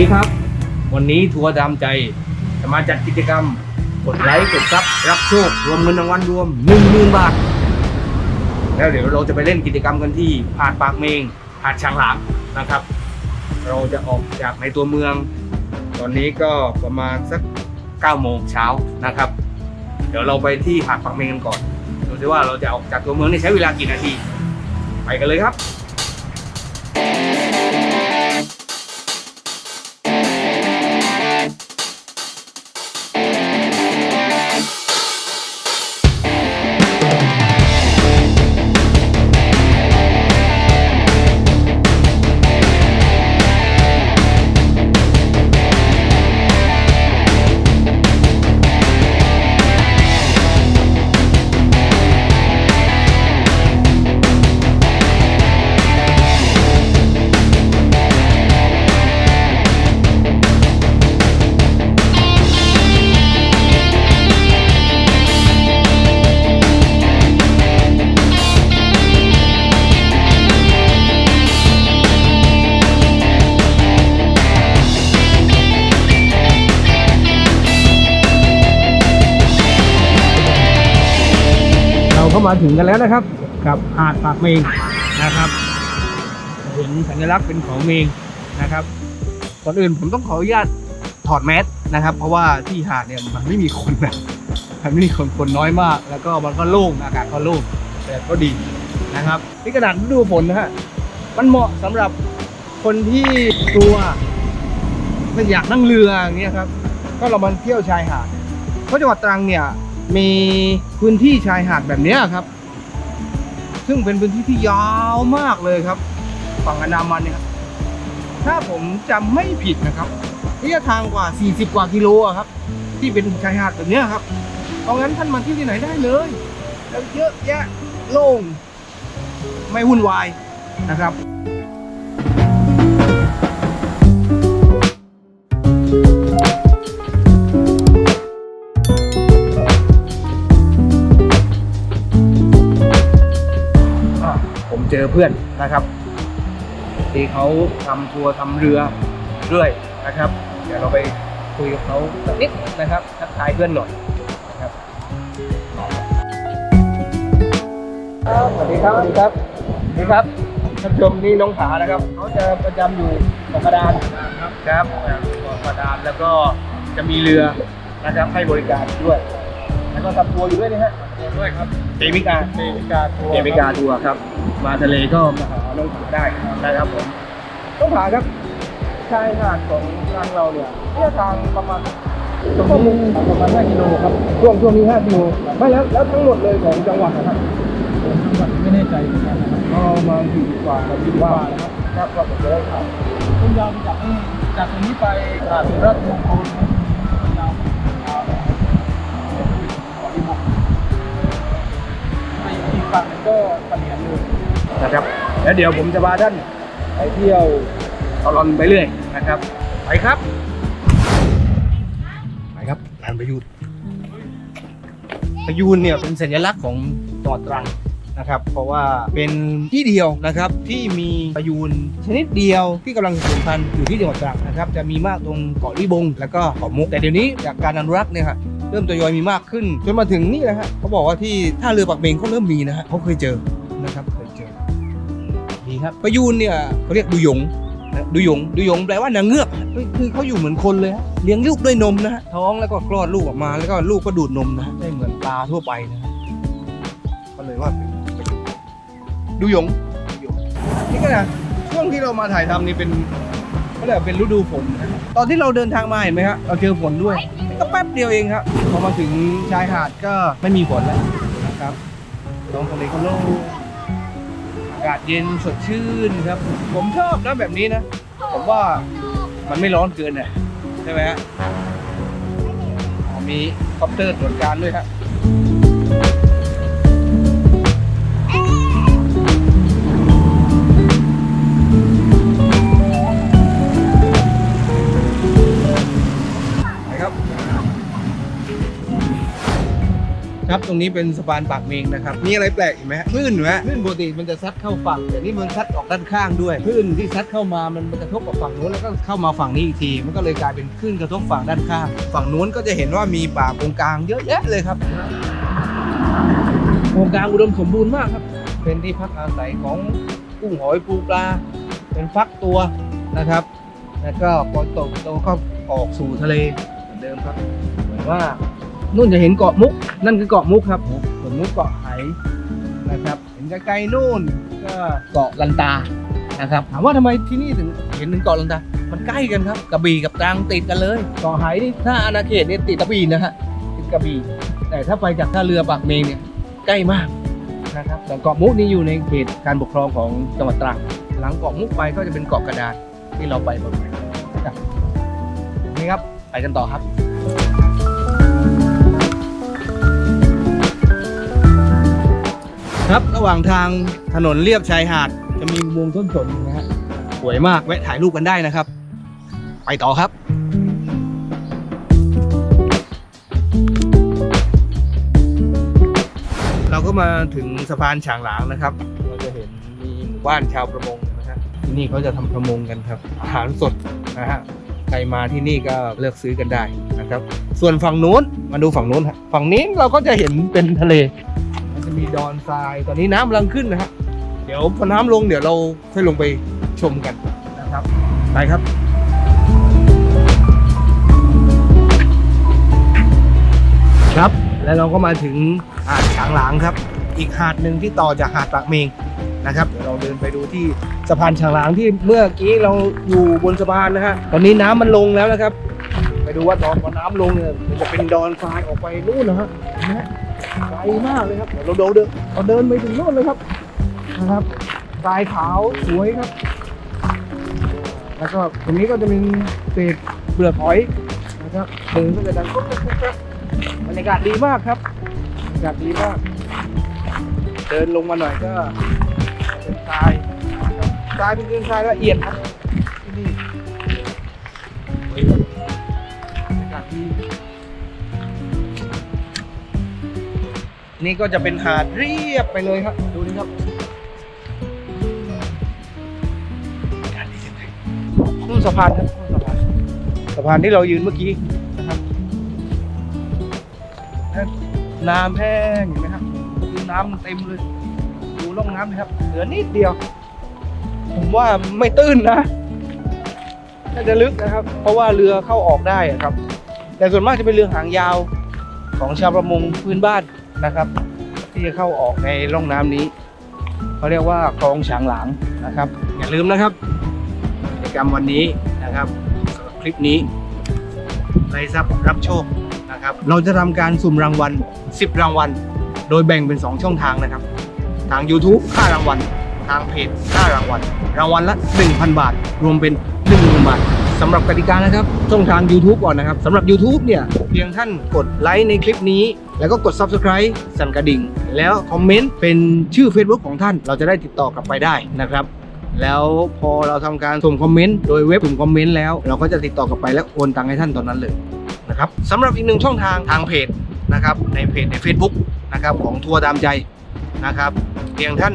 ดีครับ วันนี้ทัวร์ดามใจ จะมาจัดกิจกรรม กดไลค์กดซับรับโชค รวมเงินรางวัลรวม1 0,000บาท แล้วเดี๋ยวเราจะไปเล่นกิจกรรมกันที่หาดปากเมงหาดช้างหลามนะครับ เราจะออกจากในตัวเมือง ตอนนี้ก็ประมาณสัก9โมงเช้านะครับ เดี๋ยวเราไปที่หาดปากเมงกันก่อนดูซิว่าเราจะออกจากตัวเมืองนี่ใช้เวลากี่นาที ไปกันเลยครับ เราเข้ามาถึงกันแล้วนะครับ กับหาดปากเมงนะครับเห็นสัญลักษณ์เป็นของเมงนะครับก่อนอื่นผมต้องขออนุญาตถอดแมสนะครับ เพราะว่าที่หาดเนี่ยมันไม่มีคนนะมันไม่มีคนคนน้อยมาก แล้วก็มันก็โล่งอากาศก็โล่งแต่ก็ดีนะครับนี่ขนาดฤดูฝนนะฮะมันเหมาะสำหรับคนที่กลัวไม่อยากนั่งเรืออย่างเงี้ยครับก็เรามาเที่ยวชายหาดเพราะจังหวัดตรังเนี่ย มีพื้นที่ชายหาดแบบนี้ครับ ซึ่งเป็นพื้นที่ที่ยาวมากเลยครับ ฝั่งอันดามันเนี่ยครับ ถ้าผมจำไม่ผิดนะครับระยะทางกว่า 40 กว่ากิโลครับ ที่เป็นชายหาดแบบนี้ครับเพราะงั้นท่านมาที่ที่ไหนได้เลย แล้วเยอะแยะโล่งไม่วุ่นวายนะครับ อเพื่อนนะครับที่เขาทำทัวร์ทำเรือด้วยนะครับ เดี๋ยวเราไปคุยกับเขาสักนิดนะครับทักทายเพื่อนหน่อยนะครับครับสวัสดีครับสวัสดีครับสวัสดีครับท่านผู้ชมนี่น้องผานะครับเขาจะประจำอยู่เกาะกระดานครับครับเกาะกระดานแล้วก็จะมีเรือนะครับให้บริการด้วย แล้วก็ทำทัวร์อยู่ด้วยนะฮะด้วยครับเตมิกาเตมิกาทัวร์เตมิกาทัวร์ครับ มาทะเลก็มาหาน้องผได้นะครับผมน้องผาครับชายหาดของทางเราเนี่ยระยะทางประมาณชั่วโมงประมาณ 5 กิโลครับช่วงช่วงนี้ 5 กิโลไม่แล้วแล้วทั้งหมดเลยของจังหวัดนะครับจังหวัดไม่แน่ใจเหมือนกันนะครับเอามาสี่กว่าครับคิดว่านะครับครับว่าจะได้ข่าวคุณยาวจากนี่จากตรงนี้ไปตลาดสุรัตน์มงคลครับยาวไปที่บุกไปอีกฝั่งก็เหลียนเลย นะครับ แล้วเดี๋ยวผมจะพาท่านไปเที่ยวตลอนไปเรื่อยนะครับ ไปครับ ไปครับลานประยูนประยูนเนี่ยเป็นสัญลักษณ์ของจังหวัดตรังนะครับเพราะว่าเป็นที่เดียวนะครับที่มีประยูนชนิดเดียวที่กำลังสูญพันธุ์อยู่ที่จังหวัดตรังนะครับจะมีมากตรงเกาะลิบง แล้วก็เกาะมุกแต่เดี๋ยวนี้จากการอนุรักษ์เนี่ยครับเริ่มทยอยมีมากขึ้น จนมาถึงนี่แหละฮะเขาบอกว่าที่ท่าเรือปากเมงก็เริ่มมีนะฮะเขาเคยเจอนะครับ ดีครับประยูนเนี่ยเขาเรียกดูหยงนะดูหยงดูหยงแปลว่านางเงือกคือคือเขาอยู่เหมือนคนเลยฮะเลี้ยงลูกด้วยนมนะฮะท้องแล้วก็คลอดลูกออกมา แล้วก็ลูกก็ดูดนมนะฮะไม่เหมือนปลาทั่วไปนะฮะก็เลยว่าเป็นดูหยงดูหยงนี่ก็นะช่วงที่เรามาถ่ายทำนี่เป็นก็เลยกว่าเป็นฤดูฝนนะตอนที่เราเดินทางมาเห็นไหมฮะเราเจอฝนด้วยก็แป๊บเดียวเองครับพอมาถึงชายหาดก็ไม่มีฝนแล้วนะครับท้องทะเลก็โล่งากาศเย็นสดชื่นครับ ผมชอบนะแบบนี้นะ ผมว่ามันไม่ร้อนเกินอะใช่ไหมฮะมีคอปเตอร์ตรวจการด้วยครับ ตรงนี้เป็นสะพานปากเมงนะครับ มีอะไรแปลกอีกไหมฮะคลื่นไหมคลื่นปกติมันจะซัดเข้าฝั่ง แต่นี่มันซัดออกด้านข้างด้วยคลื่นที่ซัดเข้ามามันกระทบกับฝั่งนู้นแล้วก็เข้ามาฝั่งนี้อีกที มันก็เลยกลายเป็นคลื่นกระทบฝั่งด้านข้าง ฝั่งนู้นก็จะเห็นว่ามีป่าโกงกลางเยอะแยะเลยครับโกงกลางอุดมสมบูรณ์มากครับ เป็นที่พักอาศัยของกุ้งหอยปูปลา เป็นฟักตัวนะครับ แล้วก็พอตกโตก็ออกสู่ทะเลเหมือนเดิมครับ เหมือนว่า นู่นจะเห็นเกาะมุก นั่นคือเกาะมุกครับส่วนมุกเกาะไหนะครับ เห็นไกลๆนู่นก็เกาะลันตานะครับถามว่าทำไมที่นี่ถึงเห็นถึงเกาะลันตา มันใกล้กันครับกระบี่กับตรังติดกันเลยเกาะไหนี่ถ้าอาณาเขตเนี่ยติดกระบี่นะฮะติดกระบี่แต่ถ้าไปจากท่าเรือปากเมงเนี่ยใกล้มากนะครับแต่เกาะมุกนี่อยู่ในเขตการปกครองของจังหวัดตรังหลังเกาะมุกไปก็จะเป็นเกาะกระดานที่เราไปบ่อยๆนี่ครับ ไปกันต่อครับ ครับระหว่างทางถนนเลียบชายหาด จะมีอุมงต้นสนนะฮะสวยมากแวะถ่ายรูปกันได้นะครับ ไปต่อครับเราก็มาถึงสะพานฉางหลางนะครับ เราจะเห็นมีหมู่บ้านชาวประมงนะฮะที่นี่เขาจะทำประมงกันครับ อาหารสดนะฮะ ใครมาที่นี่ก็เลือกซื้อกันได้นะครับ ส่วนฝั่งนู้นมาดูฝั่งนู้นฮะ ฝั่งนี้เราก็จะเห็นเป็นทะเล มีดอนทราย ตอนนี้น้ำกำลังขึ้นนะฮะเดี๋ยวพอน้ำลงเดี๋ยวเราค่อยลงไปชมกันนะครับ ไปครับ ครับ แล้วเราก็มาถึงหาดฉางหลางครับ อีกหาดหนึ่งที่ต่อจากหาดปากเมงนะครับเดี๋ยวเราเดินไปดูที่สะพานฉางหลางที่เมื่อกี้เราอยู่บนสะพานนะฮะตอนนี้น้ำมันลงแล้วนะครับ ไปดูว่าตอนพอน้ำลงเนี่ยมันจะเป็นดอนทรายออกไปนู่นนะฮะเห็นไหมฮะ ไกลมากเลยครับเดี๋ยวเราเดินเราเดินไปถึงโน่นเลยครับนะครับทรายขาวสวยครับ แล้วก็ตรงนี้ก็จะเป็นเศษเปลือกหอยนะครับเดินก็จะดังกุ๊กกุ๊กกุ๊กกุ๊กบรรยากาศดีมากครับบรรยากาศดีมาก เดินลงมาหน่อยก็เป็นทรายนะครับทรายเป็นดินทรายละเอียดครับที่นี่บรรยากาศดี นี่ก็จะเป็นหาดเรียบไปเลยครับ ดูนี่ครับนู่นสะพานครับนู่นสะพานสะพานที่เรายืนเมื่อกี้นะครับแล้วน้ำแห้งเห็นไหมครับดูน้ำเต็มเลย ดูร่องน้ำนะครับ เหลือนิดเดียว ผมว่าไม่ตื้นนะน่าจะลึกนะครับ เพราะว่าเรือเข้าออกได้อะครับ แต่ส่วนมากจะเป็นเรือหางยาวของชาวประมงพื้นบ้าน นะครับ ที่จะเข้าออกในร่องน้ำนี้เขาเรียกว่าคลองฉางหลางนะครับ อย่าลืมนะครับกิจกรรมวันนี้นะครับสำหรับคลิปนี้ไรทรัพย์รับโชคนะครับ เราจะทำการสุ่มรางวัล 10 รางวัล โดยแบ่งเป็น 2 ช่องทางนะครับ ทาง YouTube 5รางวัล ทางเพจ5รางวัล รางวัลละ 1,000 บาท รวมเป็น10,000บาทสำหรับกติกานะครับช่องทาง YouTube ก่อนนะครับสำหรับ YouTube เนี่ย เพียงท่านกดไลค์ในคลิปนี้ แล้วก็กด Subscribe สั่นกระดิ่ง แล้วคอมเมนต์เป็นชื่อ Facebook ของท่าน เราจะได้ติดต่อกลับไปได้นะครับ แล้วพอเราทำการส่งคอมเมนต์โดยเว็บสุ่มคอมเมนต์แล้ว เราก็จะติดต่อกลับไปและโอนตังค์ให้ท่านตอนนั้นเลยนะครับสำหรับอีกหนึ่งช่องทางทางเพจนะครับในเพจใน Facebook นะครับของทัวร์ตามใจนะครับเพียงท่าน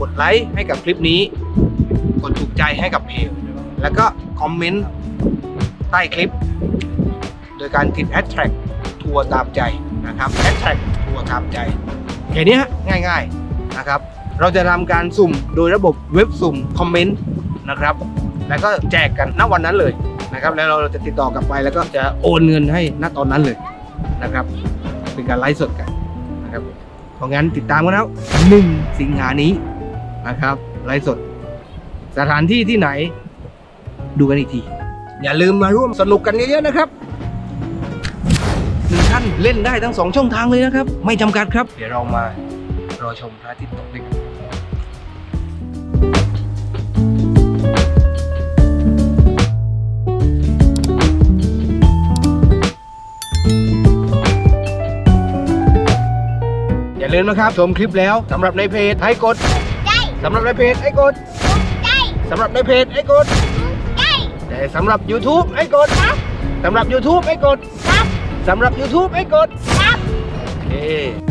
กดไลค์ให้กับคลิปนี้ กดถูกใจให้กับเพจ แล้วก็คอมเมนต์ใต้คลิป โดยการติดแฮชแท็กทัวร์ตามใจ นะครับแฮชแท็กทัวร์ตามใจแค่นี้ฮะง่าย ๆนะครับ เราจะทำการสุ่มโดยระบบเว็บสุ่มคอมเมนต์นะครับ แล้วก็แจกกันณวันนั้นเลยนะครับ แล้วเราจะติดต่อกลับไปแล้วก็จะโอนเงินให้ณตอนนั้นเลยนะครับ เป็นการไลฟ์สดกันนะครับเพราะงั้นติดตามกันแล้ว1สิงหานี้นะครับไลฟ์สด สถานที่ที่ไหนดูกันอีกที อย่าลืมมาร่วมสนุกกันเยอะๆนะครับหนึ่งท่าน เล่นได้ทั้งสองช่องทางเลยนะครับ ไม่จำกัดครับ เดี๋ยวเรามารอชมพระอาทิตย์ตกด้วยกันอย่าลืมนะครับ ชมคลิปแล้วสำหรับในเพจให้กดสำหรับในเพจให้กดสำหรับในเพจให้กดแต่สำหรับ YouTube ให้กดสำหรับ YouTube ให้กด สำหรับ YouTube ให้กดโอเค